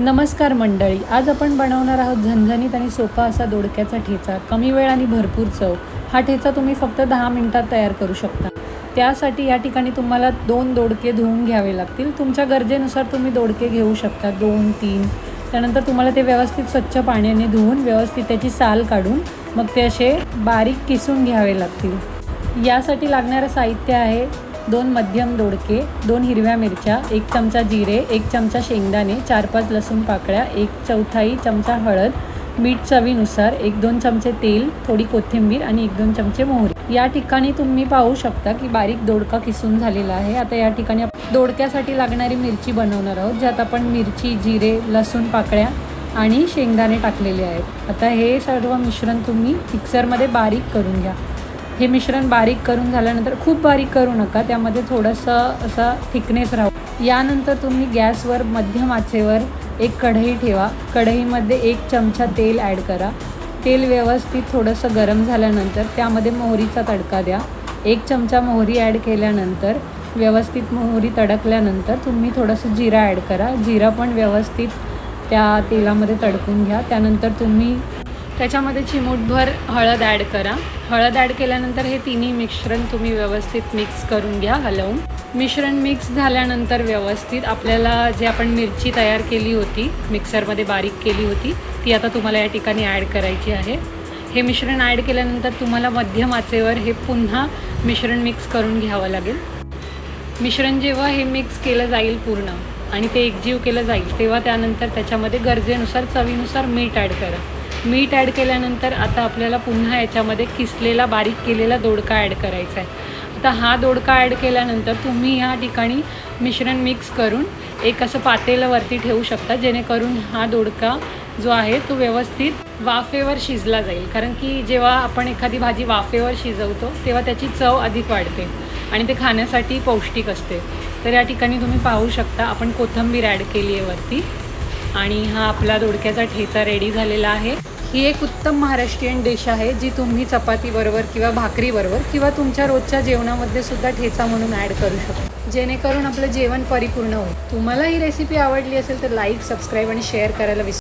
नमस्कार मंडळी आज आपण बनवणार आहोत झणझणीत आणि सोपा असा दोडक्याचा ठेचा. कमी वेळ आणि भरपूर चव. हा ठेचा तुम्ही फक्त दहा मिनटात तयार करू शकता. त्यासाठी या ठिकाणी तुम्हाला दोन दोडके धुवून घ्यावे लागतील. तुमच्या गरजेनुसार तुम्ही दोडके घेऊ शकता. दोन तीन. त्यानंतर तुम्हाला ते व्यवस्थित स्वच्छ पाण्याने धुवून व्यवस्थित त्याची साल काढून मग ते असे बारीक किसून घ्यावे लागतील. यासाठी लागणारं साहित्य आहे दोन मध्यम दोडके दोन हिरव्या मिरच्या एक चमचा जिरे एक चमचा शेंगदाणे चार पाच लसूण पाकळ्या एक चौथाई चमचा हळद मीठ चवीनुसार एक दोन चमचे तेल थोडी कोथिंबीर आणि एक दोन चमचे मोहरी. या ठिकाणी तुम्ही पाहू शकता की बारीक दोडका किसून झालेला आहे. आता या ठिकाणी दोडक्यासाठी लागणारी मिरची बनवणार आहोत ज्यात आपण मिरची जिरे लसूण पाकळ्या आणि शेंगदाणे टाकलेले आहेत. आता हे सर्व मिश्रण तुम्ही मिक्सरमध्ये बारीक करून घ्या. हे मिश्रण बारीक करून झाल्यानंतर खूप बारीक करू नका त्यामध्ये थोडंसं असं थिकनेस राहू. यानंतर तुम्ही गॅसवर मध्यम आचेवर एक कढई ठेवा. कढईमध्ये एक चमचा तेल ॲड करा. तेल व्यवस्थित थोडंसं गरम झाल्यानंतर त्यामध्ये मोहरीचा तडका द्या. एक चमचा मोहरी ॲड केल्यानंतर व्यवस्थित मोहरी तडकल्यानंतर तुम्ही थोडंसं जिरा ॲड करा. जिरा पण व्यवस्थित त्या तेलामध्ये तडकून घ्या. त्यानंतर तुम्ही त्याच्यामध्ये चिमूटभर हळद ॲड करा. हळद ॲड केल्यानंतर हे तिन्ही मिश्रण तुम्ही व्यवस्थित मिक्स करून घ्या हलवून. मिश्रण मिक्स झाल्यानंतर व्यवस्थित आपल्याला जे आपण मिरची तयार केली होती मिक्सरमध्ये बारीक केली होती ती आता तुम्हाला या ठिकाणी ॲड करायची आहे. हे मिश्रण ॲड केल्यानंतर तुम्हाला मध्यम आचेवर हे पुन्हा मिश्रण मिक्स करून घ्यावं लागेल. मिश्रण जेव्हा हे मिक्स केलं जाईल पूर्ण आणि ते एकजीव केलं जाईल तेव्हा त्यानंतर त्याच्यामध्ये गरजेनुसार चवीनुसार मीठ ॲड करा. मीठ ॲड केल्यानंतर आता आपल्याला पुन्हा याच्यामध्ये किसलेला बारीक केलेला दोडका ॲड करायचा आहे. आता हा दोडका ॲड केल्यानंतर तुम्ही ह्या ठिकाणी मिश्रण मिक्स करून एक असं पातेलं वरती ठेवू शकता जेणेकरून हा दोडका जो आहे तो व्यवस्थित वाफेवर शिजला जाईल. कारण की जेव्हा आपण एखादी भाजी वाफेवर शिजवतो तेव्हा त्याची चव अधिक वाढते आणि ते खाण्यासाठी पौष्टिक असते. तर या ठिकाणी तुम्ही पाहू शकता आपण कोथिंबीर ॲड केली आहे वरती. आणि हा आपला दोडक्याचा ठेचा रेडी झालेला आहे. ही एक उत्तम महाराष्ट्रीयन डिश आहे जी तुम्ही चपातीबरोबर किंवा भाकरीबरोबर किंवा तुमच्या रोजच्या जेवणामध्ये सुद्धा ठेचा म्हणून ॲड करू शकता. जेणेकरून आपलं जेवण परिपूर्ण होईल. तुम्हाला ही रेसिपी आवडली असेल तर लाईक सबस्क्राईब आणि शेअर करायला विसरू